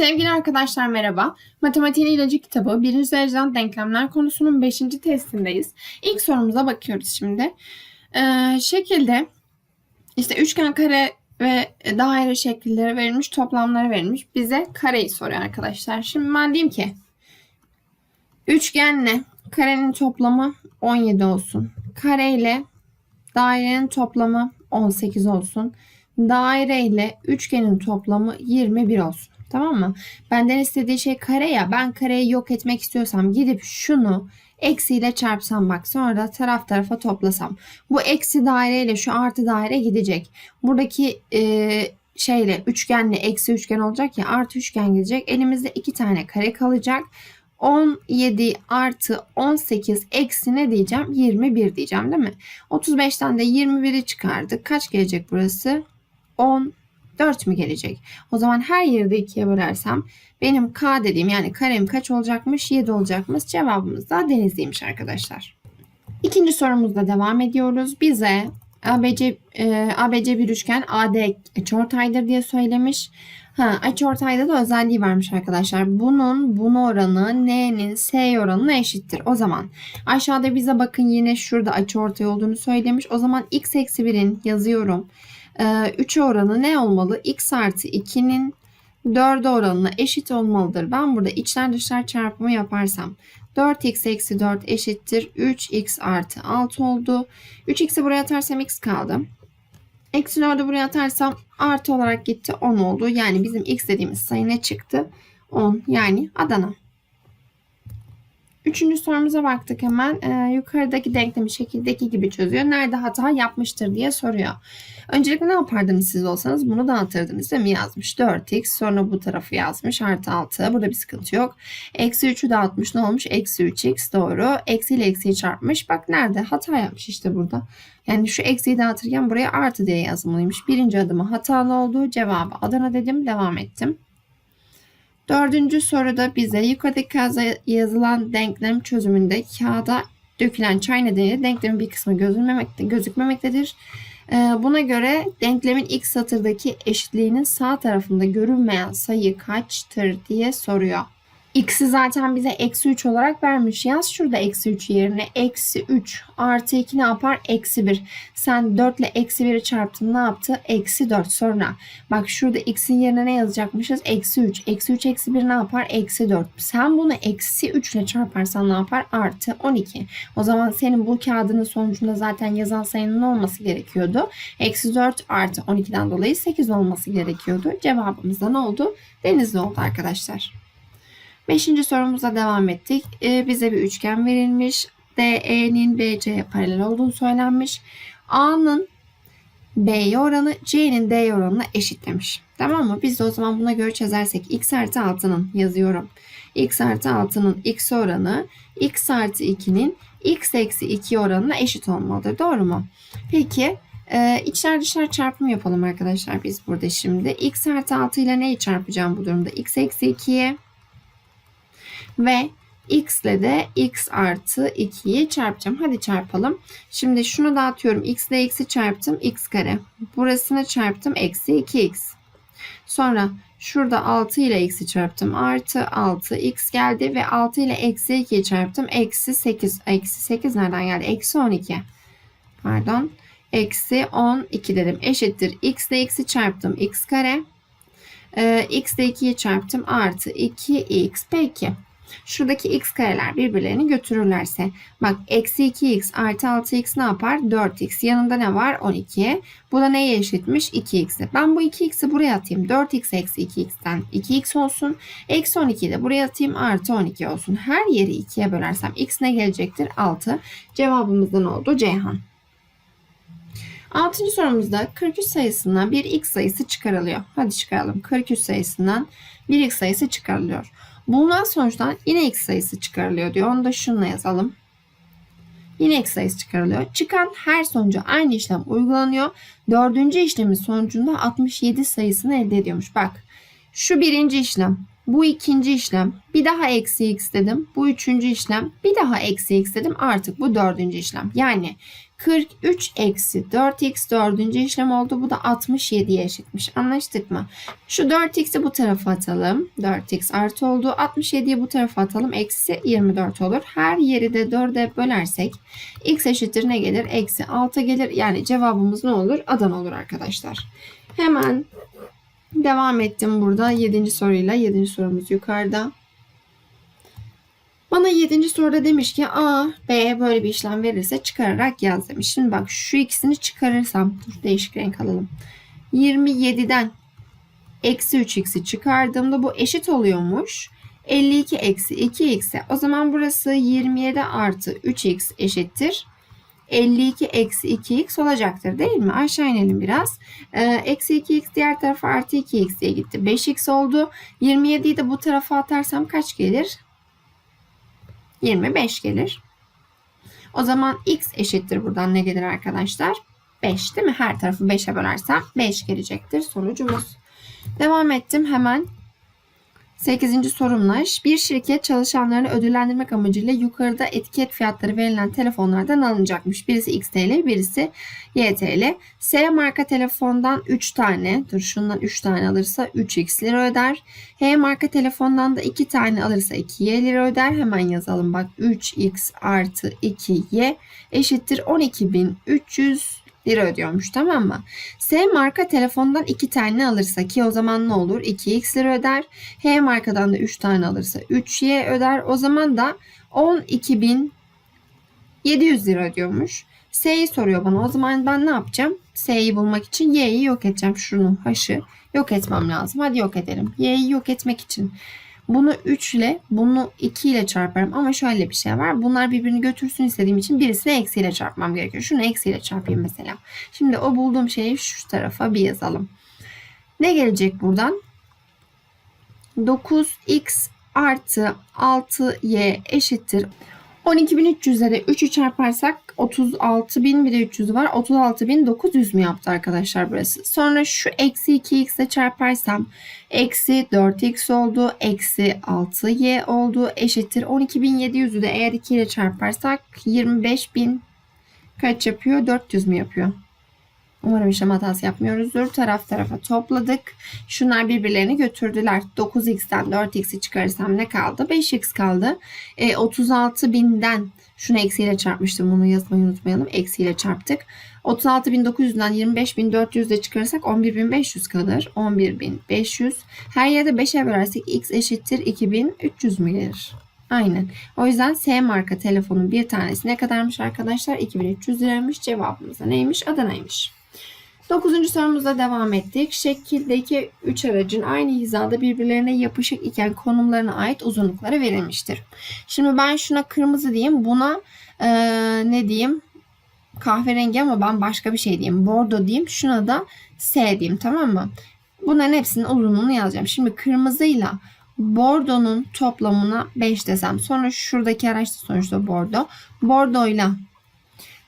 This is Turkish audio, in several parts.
Sevgili arkadaşlar merhaba. Matematiğin ilacı kitabı 1. dereceden denklemler konusunun 5. testindeyiz. İlk sorumuza bakıyoruz şimdi. Ee, şekilde işte üçgen, kare ve daire şekilleri verilmiş, toplamları verilmiş. Bize kareyi soruyor arkadaşlar. Şimdi ben diyeyim ki üçgenle karenin toplamı 17 olsun. Kare ile dairenin toplamı 18 olsun. Daire ile üçgenin toplamı 21 olsun. Tamam mı? Benden istediği şey kare ya. Ben kareyi yok etmek istiyorsam gidip şunu eksiyle çarpsam bak sonra da taraf tarafa toplasam. Bu eksi daireyle şu artı daire gidecek. Buradaki e, şeyle üçgenle eksi üçgen olacak ya artı üçgen gidecek. Elimizde iki tane kare kalacak. 17 artı 18 eksi ne diyeceğim? 21 diyeceğim değil mi? 35'ten de 21'i çıkardık. Kaç gelecek burası? 10 4 mü gelecek? O zaman her yerde ikiye bölersem benim k dediğim yani karem kaç olacakmış? 7 olacakmış. Cevabımız da denizliymiş arkadaşlar. İkinci sorumuzda devam ediyoruz. Bize ABC, e, ABC bir üçgen AD açıortaydır diye söylemiş. Ha, açıortayda da özelliği varmış arkadaşlar. Bunun bunu oranı n'nin s oranına eşittir. O zaman aşağıda bize bakın yine şurada açıortay olduğunu söylemiş. O zaman x eksi 1'in yazıyorum. 3'e oranı ne olmalı? x artı 2'nin 4'e oranına eşit olmalıdır. Ben burada içler dışlar çarpımı yaparsam 4x eksi 4 eşittir 3x artı 6 oldu. 3x'i buraya atarsam x kaldı. Eksi 4'ü buraya atarsam artı olarak gitti 10 oldu. Yani bizim x dediğimiz sayı ne çıktı? 10 yani Adana. Üçüncü sorumuza baktık hemen. Ee, yukarıdaki denklemi şekildeki gibi çözüyor. Nerede hata yapmıştır diye soruyor. Öncelikle ne yapardınız siz olsanız? Bunu dağıtırdınız değil mi? Yazmış 4x sonra bu tarafı yazmış artı 6. Burada bir sıkıntı yok. Eksi 3'ü dağıtmış ne olmuş? Eksi 3x doğru. Eksi ile eksiyi çarpmış. Bak nerede? Hata yapmış işte burada. Yani şu eksiyi dağıtırken buraya artı diye yazmalıymış. Birinci adımı hatalı oldu. Cevabı Adana dedim. Devam ettim. Dördüncü soruda bize yukarıdaki yazılan denklem çözümünde kağıda dökülen çay nedeniyle denklemin bir kısmı gözükmemekte, gözükmemektedir. Ee, buna göre denklemin ilk satırdaki eşitliğinin sağ tarafında görünmeyen sayı kaçtır diye soruyor. X'i zaten bize eksi 3 olarak vermiş. Yaz şurada eksi 3 yerine eksi 3 artı 2 ne yapar? Eksi 1. Sen 4 ile eksi 1'i çarptın ne yaptı? Eksi 4 sonra. Bak şurada x'in yerine ne yazacakmışız? Eksi 3. Eksi 3 eksi 1 ne yapar? Eksi 4. Sen bunu eksi 3 ile çarparsan ne yapar? Artı 12. O zaman senin bu kağıdının sonucunda zaten yazan sayının olması gerekiyordu? Eksi 4 artı 12'den dolayı 8 olması gerekiyordu. Cevabımız da ne oldu? Denizli oldu arkadaşlar. Beşinci sorumuza devam ettik. Ee, bize bir üçgen verilmiş. DE'nin BC'ye paralel olduğunu söylenmiş. A'nın B'ye oranı C'nin D'ye oranına eşit demiş. Tamam mı? Biz de o zaman buna göre çözersek x artı 6'nın yazıyorum. x artı 6'nın x oranı x artı 2'nin x eksi 2 oranına eşit olmalıdır. Doğru mu? Peki ee, içler dışlar çarpımı yapalım arkadaşlar biz burada şimdi. x artı 6 ile neyi çarpacağım bu durumda? x eksi 2'ye ve x ile de x artı 2'yi çarpacağım. Hadi çarpalım. Şimdi şunu dağıtıyorum. x ile x'i çarptım. x kare. Burasını çarptım. Eksi 2x. Sonra şurada 6 ile x'i çarptım. Artı 6 x geldi ve 6 ile eksi 2'yi çarptım. Eksi 8. Eksi 8 nereden geldi? Eksi 12. Pardon. Eksi 12 dedim. Eşittir. x ile x'i çarptım. x kare. Ee, x ile 2'yi çarptım. Artı 2x. Peki. Şuradaki x kareler birbirlerini götürürlerse bak eksi 2x artı 6x ne yapar? 4x. Yanında ne var? 12. Bu da neye eşitmiş? 2x'e. Ben bu 2x'i buraya atayım. 4x eksi 2x'ten 2x olsun. Eksi 12'yi de buraya atayım. Artı 12 olsun. Her yeri 2'ye bölersem x ne gelecektir? 6. Cevabımız da ne oldu? Ceyhan. Altıncı sorumuzda 43 sayısından bir x sayısı çıkarılıyor. Hadi çıkaralım. 43 sayısından bir x sayısı çıkarılıyor. Bulunan sonuçtan yine x sayısı çıkarılıyor diyor. Onu da şununla yazalım. Yine x sayısı çıkarılıyor. Çıkan her sonucu aynı işlem uygulanıyor. Dördüncü işlemin sonucunda 67 sayısını elde ediyormuş. Bak şu birinci işlem. Bu ikinci işlem. Bir daha eksi x dedim. Bu üçüncü işlem. Bir daha eksi x dedim. Artık bu dördüncü işlem. Yani 43 eksi 4x dördüncü işlem oldu. Bu da 67'ye eşitmiş. Anlaştık mı? Şu 4x'i bu tarafa atalım. 4x artı oldu. 67'yi bu tarafa atalım. Eksi 24 olur. Her yeri de 4'e bölersek x eşittir ne gelir? Eksi 6 gelir. Yani cevabımız ne olur? Adana olur arkadaşlar. Hemen devam ettim burada 7. soruyla. 7. sorumuz yukarıda. Bana 7. soruda demiş ki A, B böyle bir işlem verirse çıkararak yaz demiş. Şimdi bak şu ikisini çıkarırsam dur değişik renk alalım. 27'den eksi 3x'i çıkardığımda bu eşit oluyormuş. 52 eksi 2x'e. O zaman burası 27 artı 3x eşittir. 52 eksi 2x olacaktır değil mi? Aşağı inelim biraz. Ee, eksi 2x diğer tarafa artı 2x diye gitti. 5x oldu. 27'yi de bu tarafa atarsam kaç gelir? 25 gelir. O zaman x eşittir buradan ne gelir arkadaşlar? 5 değil mi? Her tarafı 5'e bölersem 5 gelecektir sonucumuz. Devam ettim hemen. 8. sorumla bir şirket çalışanlarını ödüllendirmek amacıyla yukarıda etiket fiyatları verilen telefonlardan alınacakmış. Birisi XTL, birisi YTL. S marka telefondan 3 tane, dur şundan 3 tane alırsa 3x lira öder. H marka telefondan da 2 tane alırsa 2y lira öder. Hemen yazalım bak 3x artı 2y eşittir 12.300 lira ödüyormuş tamam mı? S marka telefondan 2 tane alırsa ki o zaman ne olur? 2x lira öder. H markadan da 3 tane alırsa 3y öder. O zaman da 12.700 lira ödüyormuş. S'yi soruyor bana. O zaman ben ne yapacağım? S'yi bulmak için y'yi yok edeceğim. Şunu haşı yok etmem lazım. Hadi yok edelim. Y'yi yok etmek için bunu 3 ile bunu 2 ile çarparım ama şöyle bir şey var. Bunlar birbirini götürsün istediğim için birisini eksiyle çarpmam gerekiyor. Şunu eksiyle çarpayım mesela. Şimdi o bulduğum şeyi şu tarafa bir yazalım. Ne gelecek buradan? 9x artı 6y eşittir 12.300'e de 3'ü çarparsak 36.000 bir de 300 var. 36.900 mü yaptı arkadaşlar burası? Sonra şu eksi 2x ile çarparsam eksi 4x oldu. Eksi 6y oldu. Eşittir 12.700'ü de eğer 2 ile çarparsak 25.000 kaç yapıyor? 400 mü yapıyor? Umarım işlem hatası yapmıyoruzdur. Taraf tarafa topladık. Şunlar birbirlerini götürdüler. 9x'ten 4x'i çıkarırsam ne kaldı? 5x kaldı. E, 36 binden şunu eksiyle çarpmıştım. Bunu yazmayı unutmayalım. Eksiyle çarptık. 36.900'den 25.400 de çıkarırsak 11.500 kalır. 11.500. Her yerde 5'e bölersek x eşittir 2.300 mü gelir? Aynen. O yüzden S marka telefonun bir tanesi ne kadarmış arkadaşlar? 2300 liraymış. Cevabımız da neymiş? Adana'ymış. Dokuzuncu sorumuzda devam ettik. Şekildeki 3 aracın aynı hizada birbirlerine yapışık iken konumlarına ait uzunlukları verilmiştir. Şimdi ben şuna kırmızı diyeyim. Buna e, ne diyeyim? Kahverengi ama ben başka bir şey diyeyim. Bordo diyeyim. Şuna da S diyeyim tamam mı? Bunların hepsinin uzunluğunu yazacağım. Şimdi kırmızıyla Bordo'nun toplamına 5 desem. Sonra şuradaki araç da sonuçta bordo. Bordoyla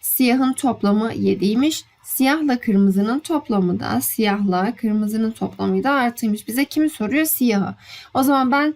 siyahın toplamı 7'ymiş. Siyahla kırmızının toplamı da siyahla kırmızının toplamı da artıymış. Bize kimi soruyor? Siyahı. O zaman ben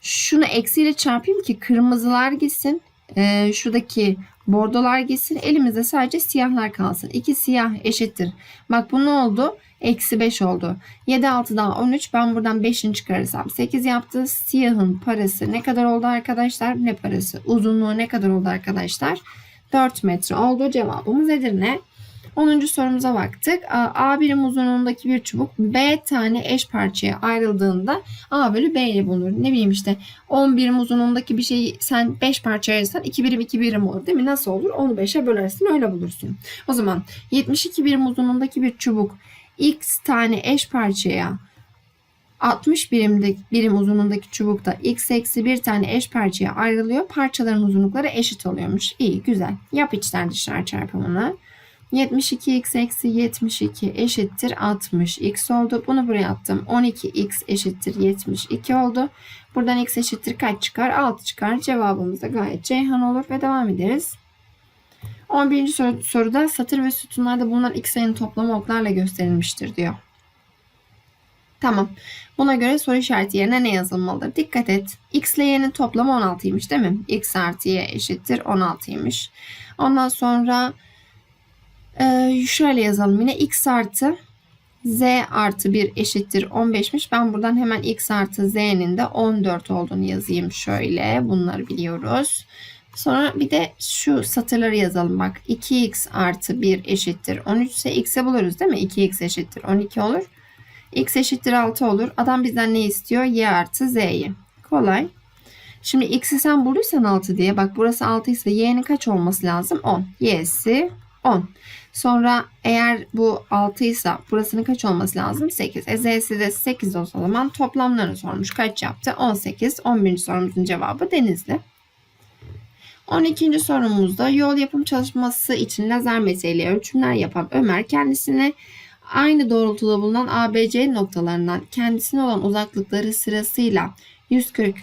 şunu eksiyle çarpayım ki kırmızılar gitsin. Ee, şuradaki bordolar gitsin. Elimizde sadece siyahlar kalsın. 2 siyah eşittir. Bak bu ne oldu? Eksi 5 oldu. 7 6 daha 13. Ben buradan 5'ini çıkarırsam 8 yaptı. Siyahın parası ne kadar oldu arkadaşlar? Ne parası? Uzunluğu ne kadar oldu arkadaşlar? 4 metre oldu. Cevabımız Edirne. 10. sorumuza baktık. A birim uzunluğundaki bir çubuk B tane eş parçaya ayrıldığında A bölü B ile bulunur. Ne bileyim işte 10 birim uzunluğundaki bir şeyi sen 5 parçaya ayırırsan 2 birim 2 birim olur değil mi? Nasıl olur? Onu 5'e bölersin öyle bulursun. O zaman 72 birim uzunluğundaki bir çubuk x tane eş parçaya 60 birimde, birim uzunluğundaki çubukta x eksi bir tane eş parçaya ayrılıyor. Parçaların uzunlukları eşit oluyormuş. İyi güzel. Yap içler dışlar çarpımını. 72x eksi 72 eşittir 60x oldu. Bunu buraya attım. 12x eşittir 72 oldu. Buradan x eşittir kaç çıkar? 6 çıkar. Cevabımız da gayet Ceyhan olur ve devam ederiz. 11. Soru, soruda satır ve sütunlarda bulunan x sayının toplamı oklarla gösterilmiştir diyor. Tamam. Buna göre soru işareti yerine ne yazılmalıdır? Dikkat et. X ile y'nin toplamı 16'ymış değil mi? X artı y eşittir 16'ymış. Ondan sonra e, şöyle yazalım yine x artı z artı 1 eşittir 15'miş. Ben buradan hemen x artı z'nin de 14 olduğunu yazayım şöyle. Bunları biliyoruz. Sonra bir de şu satırları yazalım bak. 2x artı 1 eşittir 13 ise x'e buluruz değil mi? 2x eşittir 12 olur. x eşittir 6 olur. Adam bizden ne istiyor? y artı z'yi. Kolay. Şimdi x'i sen bulduysan 6 diye. Bak burası 6 ise y'nin kaç olması lazım? 10. y'si 10. Sonra eğer bu 6 ise burasının kaç olması lazım? 8. E z'si de 8 olsa zaman toplamlarını sormuş. Kaç yaptı? 18. 11. sorumuzun cevabı Denizli. 12. sorumuzda yol yapım çalışması için lazer metreyle ölçümler yapan Ömer kendisine aynı doğrultuda bulunan ABC noktalarından kendisine olan uzaklıkları sırasıyla 140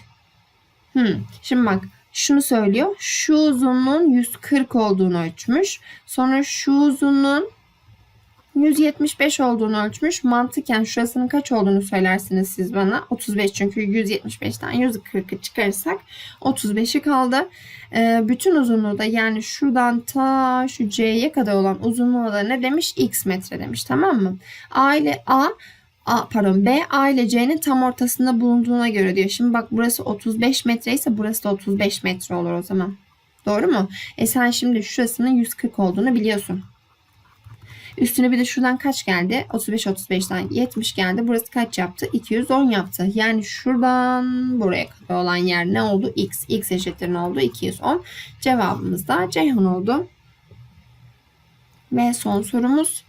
Hmm. Şimdi bak şunu söylüyor. Şu uzunluğun 140 olduğunu ölçmüş. Sonra şu uzunluğun 175 olduğunu ölçmüş. Mantıken şurasının kaç olduğunu söylersiniz siz bana. 35 çünkü 175'ten 140'ı çıkarırsak 35'i kaldı. Ee, bütün uzunluğu da yani şuradan ta şu C'ye kadar olan uzunluğu da ne demiş? X metre demiş tamam mı? A ile A A, pardon B A ile C'nin tam ortasında bulunduğuna göre diyor. Şimdi bak burası 35 metre ise burası da 35 metre olur o zaman. Doğru mu? E sen şimdi şurasının 140 olduğunu biliyorsun. Üstüne bir de şuradan kaç geldi? 35 35'ten 70 geldi. Burası kaç yaptı? 210 yaptı. Yani şuradan buraya kadar olan yer ne oldu? X. X eşittir ne oldu? 210. Cevabımız da Ceyhan oldu. Ve son sorumuz.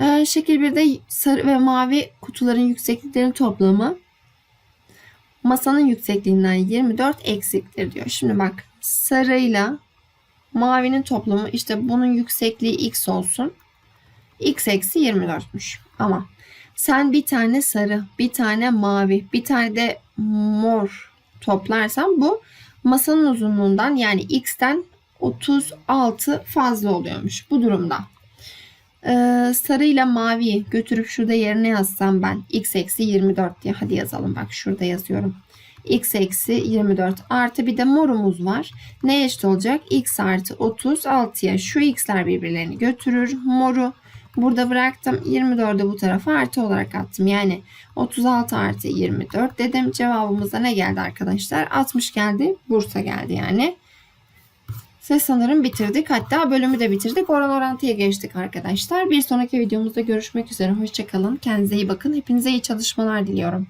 Ee, şekil 1'de sarı ve mavi kutuların yüksekliklerinin toplamı masanın yüksekliğinden 24 eksiktir diyor. Şimdi bak sarıyla mavinin toplamı işte bunun yüksekliği x olsun. x eksi 24'müş. Ama sen bir tane sarı, bir tane mavi, bir tane de mor toplarsan bu masanın uzunluğundan yani x'ten 36 fazla oluyormuş bu durumda. Ee, sarı ile maviyi götürüp şurada yerine yazsam ben x eksi 24 diye hadi yazalım bak şurada yazıyorum. x eksi 24 artı bir de morumuz var. Ne eşit olacak? x artı 36'ya şu x'ler birbirlerini götürür. Moru burada bıraktım. 24'ü bu tarafa artı olarak attım. Yani 36 artı 24 dedim. Cevabımızda ne geldi arkadaşlar? 60 geldi. Bursa geldi yani. Ve sanırım bitirdik. Hatta bölümü de bitirdik. Oran orantıya geçtik arkadaşlar. Bir sonraki videomuzda görüşmek üzere. Hoşçakalın. Kendinize iyi bakın. Hepinize iyi çalışmalar diliyorum.